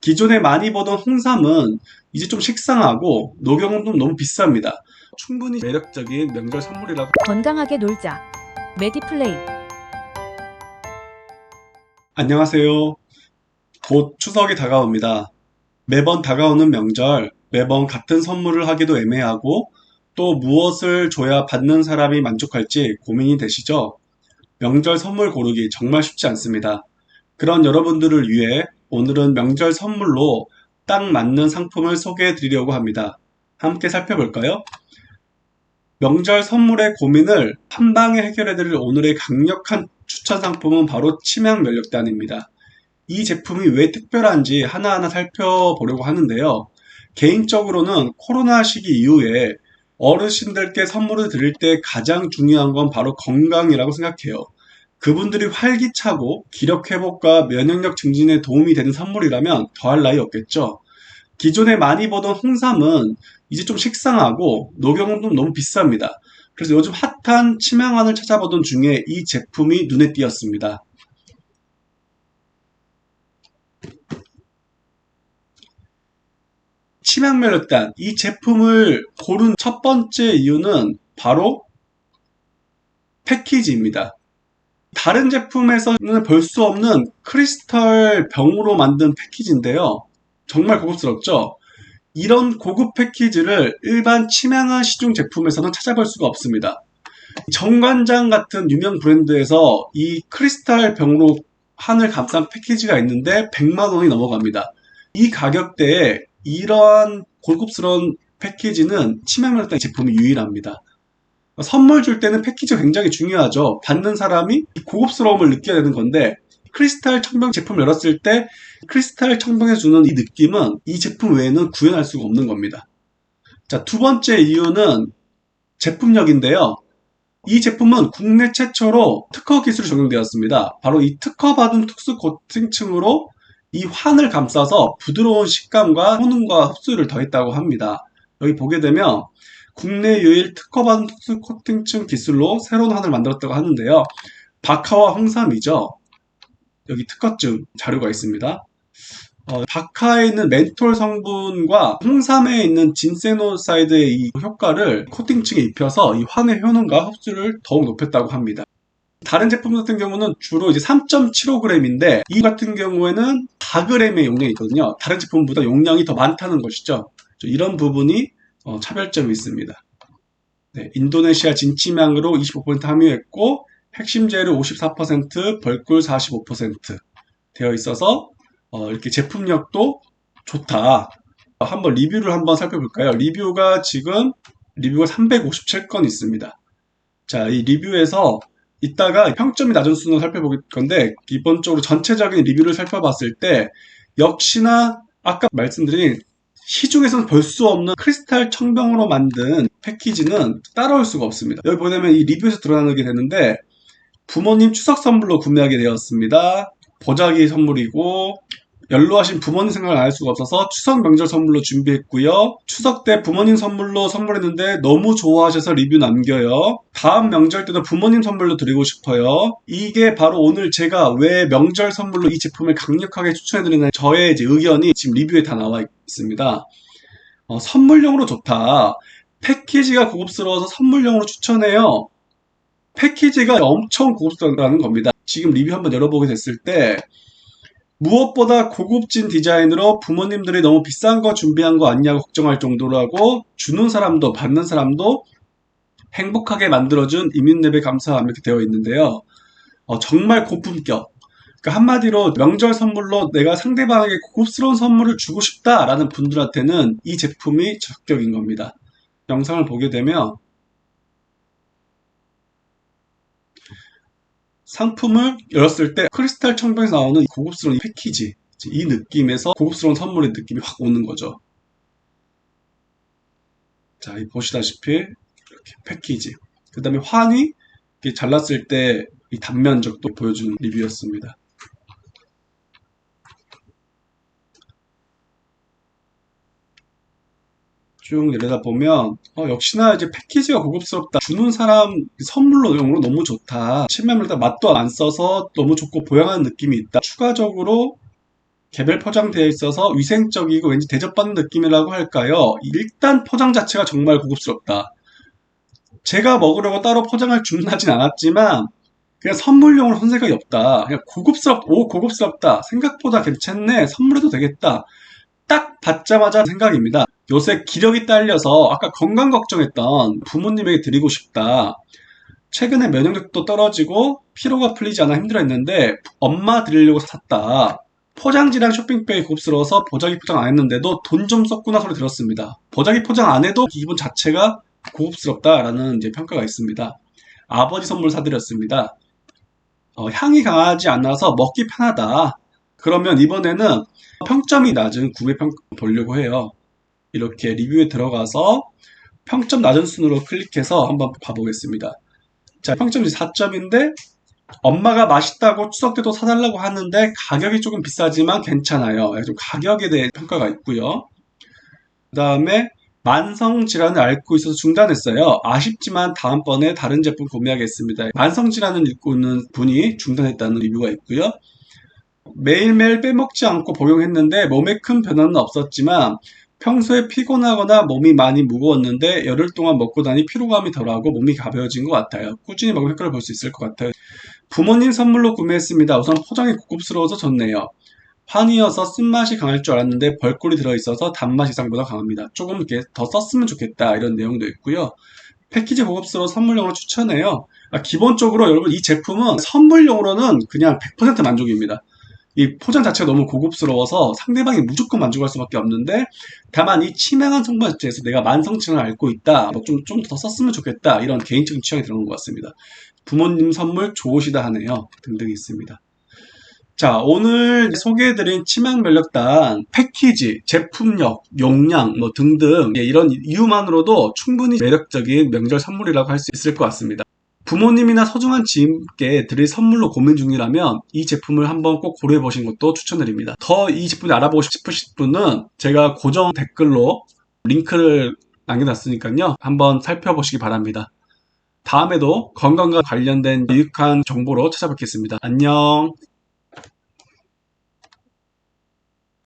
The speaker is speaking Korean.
기존에 많이 보던 홍삼은 이제 좀 식상하고 녹용은 좀 너무 비쌉니다. 충분히 매력적인 명절 선물이라고. 건강하게 놀자. 메디플레이. 안녕하세요. 곧 추석이 다가옵니다. 매번 다가오는 명절, 매번 같은 선물을 하기도 애매하고 또 무엇을 줘야 받는 사람이 만족할지 고민이 되시죠? 명절 선물 고르기 정말 쉽지 않습니다. 그런 여러분들을 위해 오늘은 명절 선물로 딱 맞는 상품을 소개해 드리려고 합니다. 함께 살펴볼까요? 명절 선물의 고민을 한 방에 해결해 드릴 오늘의 강력한 추천 상품은 바로 치명 면역단입니다. 이 제품이 왜 특별한지 하나하나 살펴보려고 하는데요. 개인적으로는 코로나 시기 이후에 어르신들께 선물을 드릴 때 가장 중요한 건 바로 건강이라고 생각해요. 그분들이 활기차고 기력 회복과 면역력 증진에 도움이 되는 선물이라면 더할 나위 없겠죠. 기존에 많이 보던 홍삼은 이제 좀 식상하고 녹용은 좀 너무 비쌉니다. 그래서 요즘 핫한 치명환을 찾아보던 중에 이 제품이 눈에 띄었습니다. 치명면역단 이 제품을 고른 첫 번째 이유는 바로 패키지입니다. 다른 제품에서는 볼 수 없는 크리스털 병으로 만든 패키지인데요. 정말 고급스럽죠? 이런 고급 패키지를 일반 치명한 시중 제품에서는 찾아볼 수가 없습니다. 정관장 같은 유명 브랜드에서 이 크리스탈 병으로 한을 감싼 패키지가 있는데 100만 원이 넘어갑니다. 이 가격대에 이러한 고급스러운 패키지는 치명면역단 제품이 유일합니다. 선물 줄 때는 패키지가 굉장히 중요하죠. 받는 사람이 고급스러움을 느껴야 되는 건데 크리스탈 청병 제품을 열었을 때 크리스탈 청병에 주는 이 느낌은 이 제품 외에는 구현할 수가 없는 겁니다. 자, 두 번째 이유는 제품력인데요. 이 제품은 국내 최초로 특허 기술이 적용되었습니다. 바로 이 특허 받은 특수 코팅층으로 이 환을 감싸서 부드러운 식감과 효능과 흡수율을 더했다고 합니다. 여기 보게 되면 국내 유일 특허받은 특수 코팅층 기술로 새로운 환을 만들었다고 하는데요. 박하와 홍삼이죠. 여기 특허증 자료가 있습니다. 어, 박하에 있는 멘톨 성분과 홍삼에 있는 진세노사이드의 이 효과를 코팅층에 입혀서 이 환의 효능과 흡수를 더욱 높였다고 합니다. 다른 제품 같은 경우는 주로 이제 3.75g인데 이 같은 경우에는 4g의 용량이 있거든요. 다른 제품보다 용량이 더 많다는 것이죠. 이런 부분이 어, 차별점이 있습니다. 네, 인도네시아 진치명으로 25% 함유했고 핵심 재료 54%, 벌꿀 45% 되어 있어서 어, 이렇게 제품력도 좋다. 한번 리뷰를 한번 살펴볼까요? 리뷰가 지금 리뷰가 357건 있습니다. 자, 이 리뷰에서 이따가 평점이 낮은 순을 살펴볼 건데 기본적으로 전체적인 리뷰를 살펴봤을 때 역시나 아까 말씀드린 시중에서는 볼 수 없는 크리스탈 청병으로 만든 패키지는 따라올 수가 없습니다. 여기 보면 이 리뷰에서 드러나게 되는데 부모님 추석 선물로 구매하게 되었습니다. 보자기 선물이고 연로하신 부모님 생각을 안 할 수가 없어서 추석 명절 선물로 준비했고요. 추석 때 부모님 선물로 선물했는데 너무 좋아하셔서 리뷰 남겨요. 다음 명절 때도 부모님 선물로 드리고 싶어요. 이게 바로 오늘 제가 왜 명절 선물로 이 제품을 강력하게 추천해드리는 저의 이제 의견이 지금 리뷰에 다 나와 있습니다. 어, 선물용으로 좋다. 패키지가 고급스러워서 선물용으로 추천해요. 패키지가 엄청 고급스럽다는 겁니다. 지금 리뷰 한번 열어보게 됐을 때 무엇보다 고급진 디자인으로 부모님들이 너무 비싼 거 준비한 거 아니냐고 걱정할 정도로 하고 주는 사람도 받는 사람도 행복하게 만들어준 이민랩에 감사함 이렇게 되어 있는데요. 어, 정말 고품격. 그러니까 한마디로 명절 선물로 내가 상대방에게 고급스러운 선물을 주고 싶다라는 분들한테는 이 제품이 적격인 겁니다. 영상을 보게 되면 상품을 열었을 때 크리스탈 청병에서 나오는 고급스러운 패키지 이 느낌에서 고급스러운 선물의 느낌이 확 오는 거죠. 자, 보시다시피 이렇게 패키지. 그 다음에 환이 잘랐을 때 이 단면적도 보여주는 리뷰였습니다. 쭉 내려다 보면 어, 역시나 이제 패키지가 고급스럽다 주는 사람 선물로 용으로 너무 좋다 치매물다 맛도 안 써서 너무 좋고 보양한 느낌이 있다 추가적으로 개별 포장되어 있어서 위생적이고 왠지 대접받는 느낌이라고 할까요? 일단 포장 자체가 정말 고급스럽다. 제가 먹으려고 따로 포장할 주문하진 않았지만 그냥 선물용으로 손 생각이 없다. 그냥 고급스럽, 오 고급스럽다. 생각보다 괜찮네. 선물해도 되겠다. 딱 받자마자 생각입니다. 요새 기력이 딸려서 아까 건강 걱정했던 부모님에게 드리고 싶다. 최근에 면역력도 떨어지고 피로가 풀리지 않아 힘들어했는데 엄마 드리려고 샀다. 포장지랑 쇼핑백이 고급스러워서 보자기 포장 안 했는데도 돈 좀 썼구나 소리 들었습니다. 보자기 포장 안 해도 기분 자체가 고급스럽다라는 이제 평가가 있습니다. 아버지 선물 사드렸습니다. 어, 향이 강하지 않아서 먹기 편하다. 그러면 이번에는 평점이 낮은 구매 평 보려고 해요. 이렇게 리뷰에 들어가서 평점 낮은 순으로 클릭해서 한번 봐보겠습니다. 자, 평점이 4점인데 엄마가 맛있다고 추석 때도 사달라고 하는데 가격이 조금 비싸지만 괜찮아요. 좀 가격에 대해 평가가 있고요. 그 다음에 만성 질환을 앓고 있어서 중단했어요. 아쉽지만 다음번에 다른 제품 구매하겠습니다. 만성 질환을 앓고 있는 분이 중단했다는 리뷰가 있고요. 매일매일 빼먹지 않고 복용했는데 몸에 큰 변화는 없었지만 평소에 피곤하거나 몸이 많이 무거웠는데 열흘 동안 먹고 나니 피로감이 덜하고 몸이 가벼워진 것 같아요. 꾸준히 먹으면 효과를 볼 수 있을 것 같아요. 부모님 선물로 구매했습니다. 우선 포장이 고급스러워서 좋네요. 환이어서 쓴맛이 강할 줄 알았는데 벌꿀이 들어있어서 단맛 이상보다 강합니다. 조금 더 썼으면 좋겠다 이런 내용도 있고요. 패키지 고급스러워 선물용으로 추천해요. 아, 기본적으로 여러분 이 제품은 선물용으로는 그냥 100% 만족입니다. 이 포장 자체가 너무 고급스러워서 상대방이 무조건 만족할 수밖에 없는데 다만 이 치명한 성분 자체에서 내가 만성질환을 앓고 있다 뭐 좀 좀 더 썼으면 좋겠다 이런 개인적인 취향이 들어간 것 같습니다. 부모님 선물 좋으시다 하네요. 등등이 있습니다. 자 오늘 소개해드린 치명 면역단 패키지 제품력 용량 뭐 등등 예, 이런 이유만으로도 충분히 매력적인 명절 선물이라고 할 수 있을 것 같습니다 부모님이나 소중한 지인께 드릴 선물로 고민 중이라면 이 제품을 한번 꼭 고려해 보신 것도 추천드립니다. 더 이 제품을 알아보고 싶으신 분은 제가 고정 댓글로 링크를 남겨놨으니까요. 한번 살펴보시기 바랍니다. 다음에도 건강과 관련된 유익한 정보로 찾아뵙겠습니다. 안녕.